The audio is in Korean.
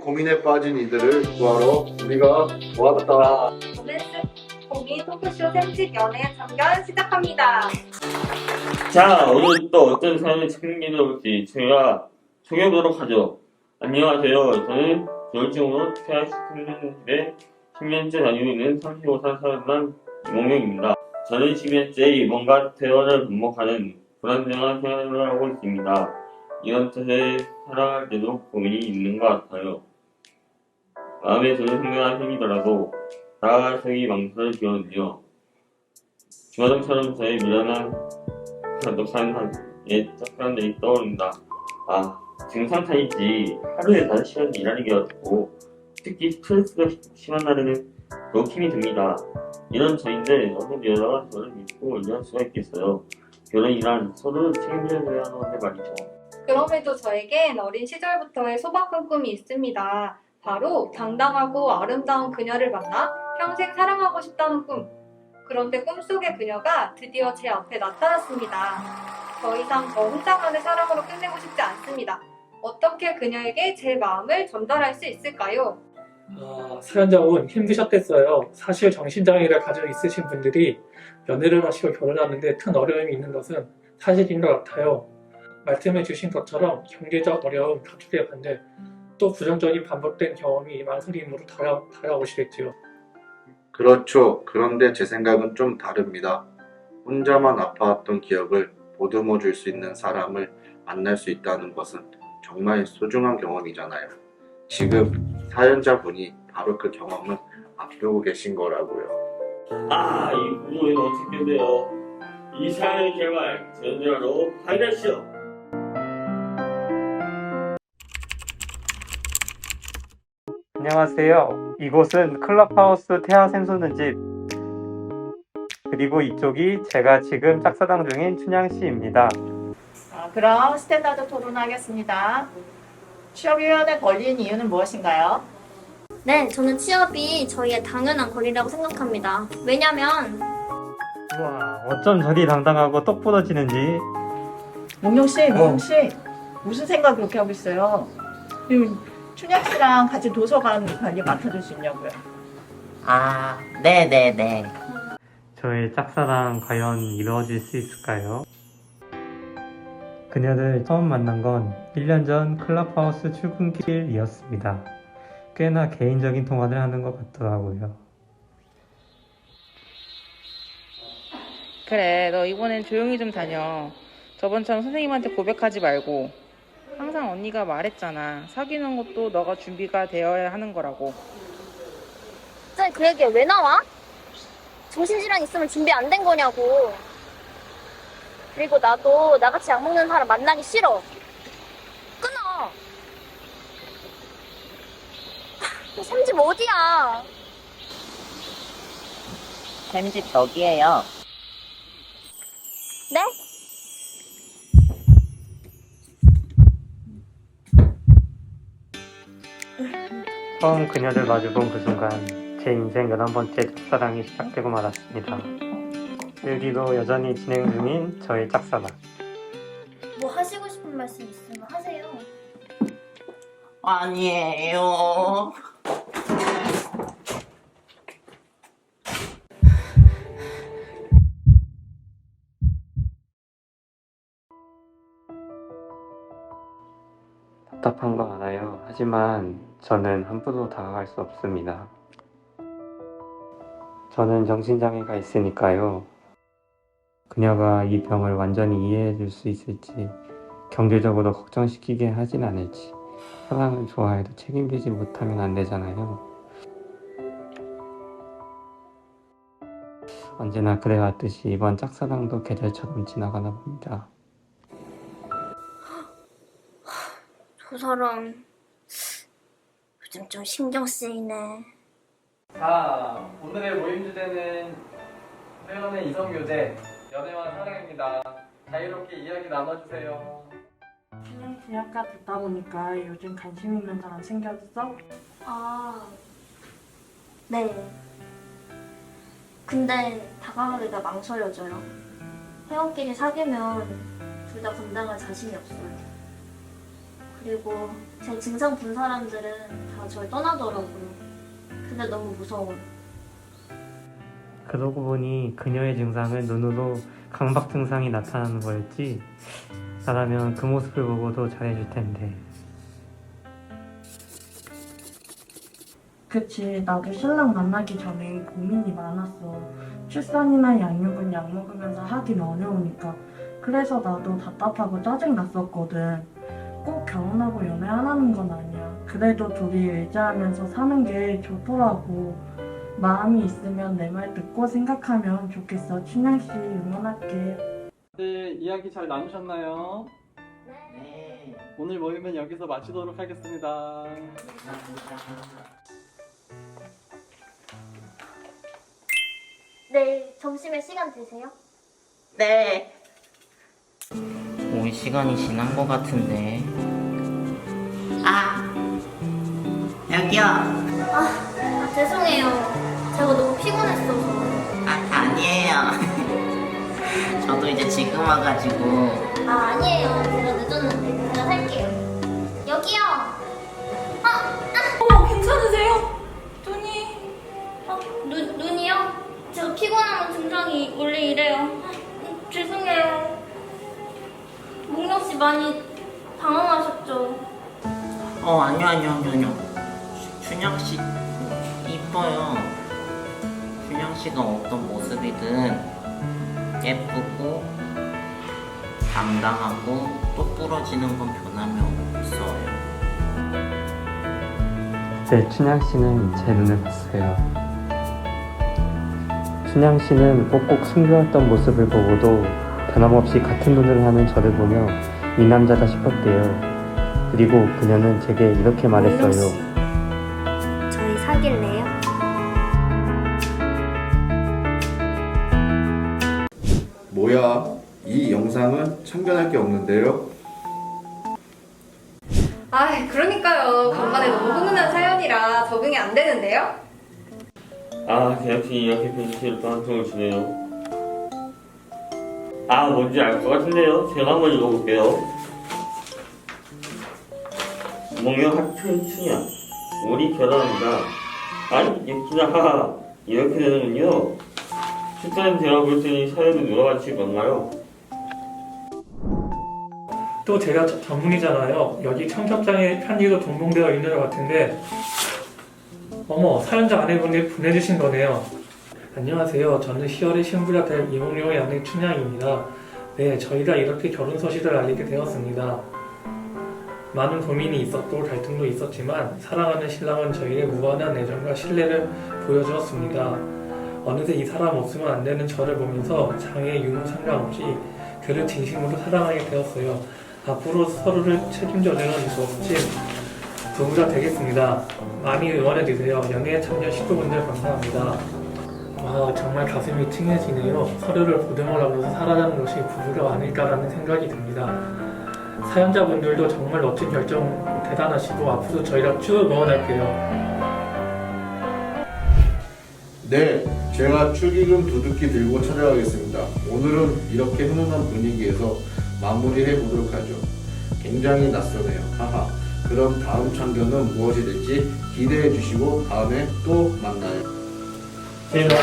고민에 빠진 이들을 구하러 우리가 모았다. 로맨스 고민 토크쇼 샘집 연애 참견 시작합니다. 자, 오늘 또 어떤 사연을 책임져 올지 저희가 소개해보도록 하죠. 안녕하세요. 저는 열정으로 퇴학시키는데 10년째 다니고 있는 35살 사람만 이몽명입니다. 저는 10년째 이번과 퇴원을 반복하는 불안정한 생활을 하고 있습니다. 이런 탓에 살아갈 때도 고민이 있는 것 같아요. 마음에 드는 생각이 생기더라도 다가갈 생이 망설여지거든요. 주마등처럼 저의 미련한 독한 옛 짝사랑들이 떠오른다. 아, 증상 타입지 하루에 5시간 일하는 게 어떻고 특히 스트레스가 심한 날에는 더욱 힘이 듭니다. 이런 저인데 어느 여자가 저를 믿고 일할 수가 있겠어요. 결혼이란 서로 책임져야 하는 건데 말이죠. 그럼에도 저에겐 어린 시절부터의 소박한 꿈이 있습니다. 바로 당당하고 아름다운 그녀를 만나 평생 사랑하고 싶다는 꿈. 그런데 꿈속의 그녀가 드디어 제 앞에 나타났습니다. 더 이상 저 혼자만의 사랑으로 끝내고 싶지 않습니다. 어떻게 그녀에게 제 마음을 전달할 수 있을까요? 아, 사연자분 힘드셨겠어요. 사실 정신장애를 가지고 있으신 분들이 연애를 하시고 결혼하는데 큰 어려움이 있는 것은 사실인 것 같아요. 말씀해 주신 것처럼 경제적 어려움, 가족의 반대, 또 부정적인 반복된 경험이 망설임으로 다가, 다가오시겠지요. 그렇죠. 그런데 제 생각은 좀 다릅니다. 혼자만 아파왔던 기억을 보듬어 줄 수 있는 사람을 만날 수 있다는 것은 정말 소중한 경험이잖아요. 지금 사연자분이 바로 그 경험을 앞두고 계신 거라고요. 아, 이 부모는 어떻게 돼요? 이 사연의 결말 전자로 하이라시오. 안녕하세요. 이곳은 클럽하우스 태아 샘솟는 집. 그리고 이쪽이 제가 지금 짝사랑 중인 춘향씨입니다. 아, 그럼 스탠다드 토론하겠습니다. 취업위원회 걸린 이유는 무엇인가요? 네, 저는 취업이 저희의 당연한 권리라고 생각합니다. 왜냐면 우와, 어쩜 저리 당당하고 똑 부러지는지. 몽룡 씨, 몽룡 씨, 무슨 생각 그렇게 하고 있어요? 그리고 춘향 씨랑 같이 도서관 관리 맡아줄 수 있냐고요? 아, 네네네. 저의 짝사랑 과연 이루어질 수 있을까요? 그녀를 처음 만난 건 1년 전 클럽하우스 출근길이었습니다. 꽤나 개인적인 통화를 하는 것 같더라고요. 그래, 너 이번엔 조용히 좀 다녀. 저번처럼 선생님한테 고백하지 말고. 항상 언니가 말했잖아. 사귀는 것도 너가 준비가 되어야 하는 거라고. 갑자기 그 얘기가 왜 나와? 정신질환 있으면 준비 안 된 거냐고. 그리고 나도 나같이 약 먹는 사람 만나기 싫어. 끊어. 샘집 어디야? 샘집 저기에요. 처음 그녀를 마주본 그 순간 제 인생 11번째 짝사랑이 시작되고 말았습니다. 그 뒤로 여전히 진행 중인 저의 짝사랑. 뭐 하시고 싶은 말씀 있으면 하세요. 아니에요. 답답한 거 알아요. 하지만 저는 함부로 다가갈 수 없습니다. 저는 정신장애가 있으니까요. 그녀가 이 병을 완전히 이해해 줄 수 있을지, 경제적으로 걱정시키게 하진 않을지, 사랑을 좋아해도 책임지지 못하면 안 되잖아요. 언제나 그래왔듯이 이번 짝사랑도 계절처럼 지나가나 봅니다. 저 사람 요즘 좀 신경 쓰이네. 자, 오늘의 모임 주제는 회원의 이성 교제, 연애와 사랑입니다. 자유롭게 이야기 나눠주세요. 그냥 대학가 듣다 보니까 요즘 관심 있는 사람 생겼어? 아, 네. 근데 다가가기가 망설여져요. 회원끼리 사귀면 둘 다 감당할 자신이 없어요. 그리고 제 증상 본 사람들은 다절 떠나더라고요. 근데 너무 무서워요. 그러고 보니 그녀의 증상은 눈으로 강박 증상이 나타나는 거였지. 나라면 그 모습을 보고도 잘해줄 텐데. 그치 나도 신랑 만나기 전에 고민이 많았어 출산이나 양육은 약 먹으면서 하긴 어려우니까 그래서 나도 답답하고 짜증났었거든 꼭 결혼하고 연애하라는 건 아니야 그래도 둘이 의지하면서 사는 게 좋더라고 마음이 있으면 내 말 듣고 생각하면 좋겠어 춘향 씨 응원할게 네, 이야기 잘 나누셨나요? 네. 오늘 모임은 여기서 마치도록 하겠습니다. 내일 점심에 시간 되세요? 네. 올 시간이 지난 것 같은데. 아, 여기요. 아, 죄송해요. 제가 너무 피곤했어서. 아, 아니에요. 저도 이제 지금 와가지고. 아, 아니에요. 제가 늦었는데. 제가 살게요. 여기요! 아! 어머, 괜찮으세요? 눈이. 아, 눈, 눈이요? 제가 피곤하면 증상이 원래 이래요. 아, 음, 죄송해요. 목록 씨 많이? 어, 아니요, 아니요, 아니요, 아니요. 준영 씨, 이뻐요. 준영 씨가 어떤 모습이든 예쁘고, 당당하고, 똑부러지는 건 변함이 없어요. 네, 춘향 씨는 제 눈을 봤어요. 춘향 씨는 꼭꼭 숨겨왔던 모습을 보고도 변함없이 같은 눈을 하는 저를 보며 이 남자다 싶었대요. 그리고 그녀는 제게 이렇게 말했어요. 저희 사귈래요? 뭐야? 이 영상은 참견할 게 없는데요? 아, 그러니까요. 간만에 너무 훈훈한 사연이라 적응이 안 되는데요? 아, 제작진이 이렇게 또 한통을 주네요. 아, 뭔지 알 것 같은데요? 제가 한번 읽어볼게요. 목욕 하춘 춘향. 우리 결혼한다. 아니, 예쁘다. 이렇게 되는군요. 출산 제가 볼 때는 사연이 누가 같이 건가요? 또 제가 저- 전문이잖아요. 여기 청첩장에 편지도 동봉되어 있는 것 같은데 어머 사연자 아내분이 보내주신 거네요. 안녕하세요. 저는 10월에 신부가 될 이몽룡의 아내 춘향입니다. 네, 저희가 이렇게 결혼 소식을 알리게 되었습니다. 많은 고민이 있었고 갈등도 있었지만 사랑하는 신랑은 저희의 무한한 애정과 신뢰를 보여주었습니다. 어느새 이 사람 없으면 안 되는 저를 보면서 장애 유무 상관없이 그를 진심으로 사랑하게 되었어요. 앞으로 서로를 책임져주는 멋진 부부가 되겠습니다. 많이 응원해주세요. 연예에 참여 식구분들 감사합니다. 와 정말 가슴이 찡해지네요. 서로를 보듬어가면서 살아가는 것이 부부가 아닐까라는 생각이 듭니다. 사연자분들도 정말 멋진 결정 대단하시고 앞으로 저희가 쭉 응원할게요. 네, 제가 축의금 두둑히 들고 찾아가겠습니다. 오늘은 이렇게 훈훈한 분위기에서 마무리해 보도록 하죠. 굉장히 낯서네요. 하하. 그럼 다음 참견은 무엇이 될지 기대해 주시고 다음에 또 만나요. 제가